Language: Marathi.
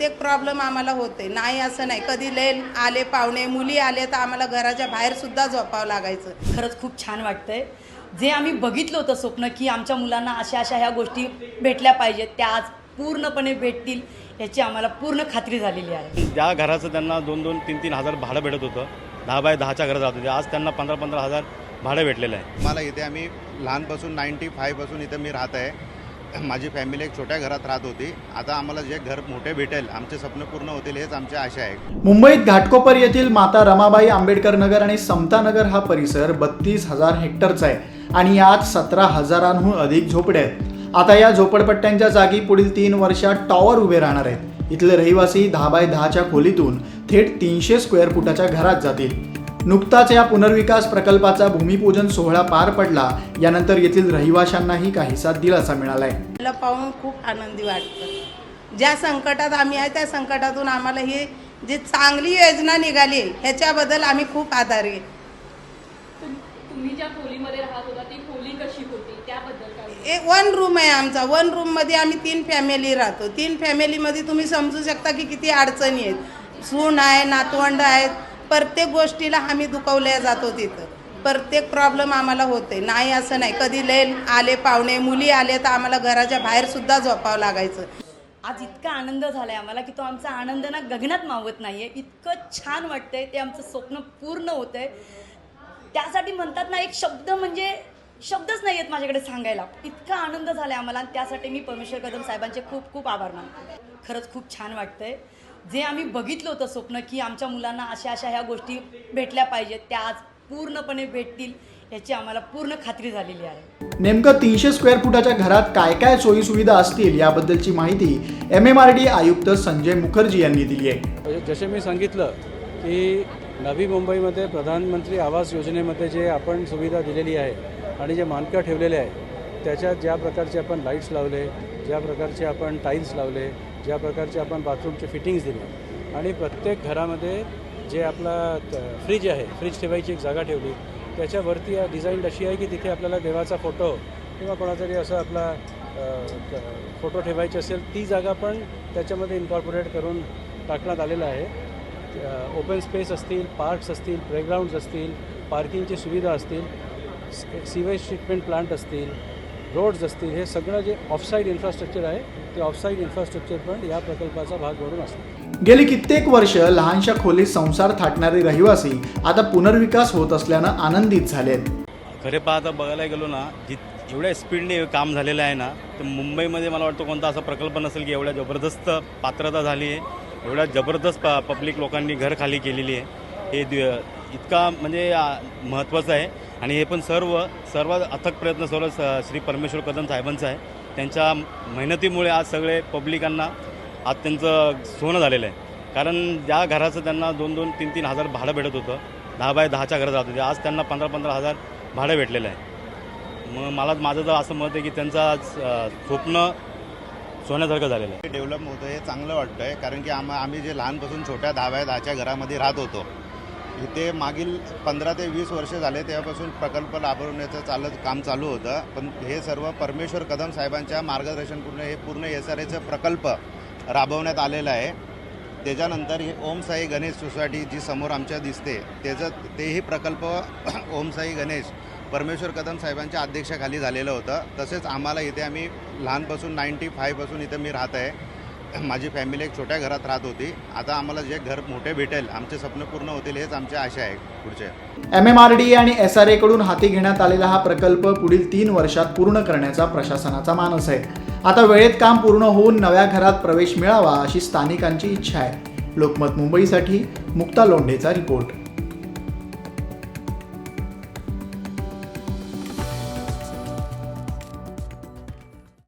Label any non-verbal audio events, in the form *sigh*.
प्रत्येक प्रॉब्लेम आम्हाला होते. नाही असं नाही. कधी लय आले पाहुणे मुली आले तर आम्हाला घराच्या बाहेर सुद्धा झोपावं लागायचं. खरंच खूप छान वाटतंय. जे आम्ही बघितलं होतं स्वप्न की आमच्या मुलांना अशा अशा ह्या गोष्टी भेटल्या पाहिजेत त्या आज पूर्णपणे भेटतील याची आम्हाला पूर्ण खात्री झालेली आहे. ज्या घराचं त्यांना दोन दोन तीन तीन हजार भाडं भेटत होतं दहा बाय दहाच्या घरात राहत होते आज त्यांना पंधरा पंधरा हजार भाडं भेटलेलं आहे. मला इथे आम्ही लहानपासून नाईन्टी फायपासून इथं मी राहत आहे. *clears throat* माझी फॅमिली एक छोट्या घरात राहत होती. आता आम्हाला जे घर मोठे भेटेल आमचे स्वप्न पूर्ण होतील हेच आमची आशा आहे. मुंबईत घाटकोपर येथील माता रमाबाई आंबेडकर नगर आणि समतानगर हा परिसर बत्तीस हजार हेक्टरचा आहे आणि यात सतरा हजारांहून अधिक झोपड्या आहेत. आता या झोपडपट्ट्यांच्या जागी पुढील तीन वर्षात टॉवर उभे राहणार आहेत. इथले रहिवासी दहा बाय दहाच्या खोलीतून थेट तीनशे स्क्वेअर फुटाच्या घरात जातील. नुकताच या पुनर्विकास प्रकल्पाचा भूमिपूजन सोहळा पार पडला. यानंतर येथील रहिवाशांनाही काहीसा दिलासा मिळालाय. मला पाहून खूप आनंदी वाटतं. ज्या संकटात आम्ही आहे त्या संकटातून आम्हाला ही जी चांगली योजना निघाली आहे ह्याच्याबद्दल आम्ही खूप आभारी आहे. तुम- तुम्ही ज्या खोलीमध्ये राहत होता ती खोली कशी होती? त्याबद्दल काय बोलू? एक वन रूम आहे आमचा. वन रूममध्ये आम्ही तीन फॅमिली राहतो. तीन फॅमिलीमध्ये तुम्ही समजू शकता की किती अडचणी आहेत. सून आहे नातवंड आहेत प्रत्येक गोष्टीला आम्ही दुखवल्या जातो तिथं. प्रत्येक प्रॉब्लेम आम्हाला होते नाही असं नाही. कधी लेन आले पाहुणे मुली आले तर आम्हाला घराच्या बाहेर सुद्धा झोपावं लागायचं. आज इतका आनंद झालाय आम्हाला की तो आमचा आनंद ना गगनात मावत नाहीये. इतकं छान वाटतंय. ते आमचं स्वप्न पूर्ण होतंय. त्यासाठी म्हणतात ना एक शब्द म्हणजे शब्दच नाही आहेत माझ्याकडे सांगायला. इतका आनंद झालाय आम्हाला. आणि त्यासाठी मी परमेश्वर कदम साहेबांचे खूप खूप आभार मानते. खरंच खूप छान वाटतंय. जे आम्ही बघितलं होतं स्वप्न की आमच्या मुलांना अशा अशा ह्या गोष्टी भेटल्या पाहिजेत त्या आज पूर्णपणे भेटतील याची आम्हाला पूर्ण खात्री झालेली आहे. नेमकं तीनशे स्क्वेअर फुटाच्या घरात काय काय सोयी सुविधा असतील याबद्दलची माहिती एम एम आर डी आयुक्त संजय मुखर्जी यांनी दिली आहे. म्हणजे जसे मी सांगितलं की नवी मुंबईमध्ये प्रधानमंत्री आवास योजनेमध्ये जे आपण सुविधा दिलेली आहे आणि जे मानकं ठेवलेले आहे त्याच्यात ज्या प्रकारचे आपण लाईट्स लावले ज्या प्रकारचे आपण टाईल्स लावले ज्या प्रकारचे आपण बाथरूमचे फिटिंग्स दिले आणि प्रत्येक घरामध्ये जे आपला फ्रीज आहे फ्रीज ठेवायची एक जागा ठेवली त्याच्यावरती डिझाईन अशी आहे की तिथे आपल्याला देवाचा फोटो किंवा कोणाचा तरी असं आपला फोटो ठेवायचे असेल ती जागा पण त्याच्यामध्ये इन्कॉर्पोरेट करून टाकण्यात आलेलं आहे. ओपन स्पेस असतील पार्क्स असतील प्लेग्राऊंड्स असतील पार्किंगची सुविधा असतील सिवेज ट्रीटमेंट प्लांट असतील रोड्स असतील हे सगळं जे ऑफसाईड इन्फ्रास्ट्रक्चर आहे ते ऑफसाईड इन्फ्रास्ट्रक्चर पण या प्रकल्पाचा भाग म्हणून असतं. गेली कित्येक वर्ष लहानशा खोलीत संसार थाटणारे रहिवासी आता पुनर्विकास होत असल्यानं आनंदित झालेत खरे पाहता बघायला गेलो ना जित एवढ्या स्पीडने काम झालेलं आहे ना तर मुंबईमध्ये मला वाटतं कोणता असा प्रकल्प नसेल की एवढ्या जबरदस्त पात्रता झाली आहे एवढ्या जबरदस्त प पब्लिक लोकांनी घर खाली केलेली आहे. हे इतका म्हणजे महत्त्वाचं आहे. आणि हे पण सर्व सर्वात अथक प्रयत्न सर्व श्री परमेश्वर कदम साहेबांचा आहे. त्यांच्या मेहनतीमुळे आज सगळे पब्लिकांना आज त्यांचं सोनं झालेलं आहे. कारण ज्या घराचं त्यांना दोन दोन तीन तीन हजार भाडं भेटत होतं दहा बाय दहाच्या घरात राहत होते आज त्यांना पंधरा पंधरा हजार भाडं भेटलेलं आहे. मग मला माझं तर असं मत आहे की त्यांचं आज स्वप्न सोन्यासारखं झालेलं आहे. डेव्हलप होतं हे चांगलं वाटतं आहे कारण की आम्हा आम्ही जे लहानपासून छोट्या दहा बाय दहाच्या घरामध्ये राहत होतो इथे मागील पंधरा ते वीस वर्ष झाले तेव्हापासून प्रकल्प राबवण्याचं चालत काम चालू होतं. पण हे सर्व परमेश्वर कदम साहेबांच्या मार्गदर्शन पूर्ण हे पूर्ण एस आर एचं प्रकल्प राबवण्यात आलेलं आहे. त्याच्यानंतर हे ओम साई गणेश सोसायटी जी समोर आमच्या दिसते त्याचं तेही प्रकल्प *clears throat* ओम साई गणेश परमेश्वर कदम साहेबांच्या अध्यक्षाखाली झालेलं होतं. तसेच आम्हाला इथे आम्ही लहानपासून नाईन्टी फायपासून इथं मी राहत आहे. *clears throat* माझी फॅमिली एक छोट्या घरात राहत होती. आता आम्हाला जे घर मोठे भेटेल आमचे स्वप्न पूर्ण होतील हेच आमची आशा आहे पुढचे. एम एम आर डी आणि एस आर एकडून हाती घेण्यात आलेला हा प्रकल्प पुढील तीन वर्षात पूर्ण करण्याचा प्रशासनाचा मानस आहे. आता वेळेत काम पूर्ण होऊन नव्या घरात प्रवेश मिळावा अशी स्थानिकांची इच्छा आहे. लोकमत मुंबईसाठी मुक्ता लोंढेचा रिपोर्ट.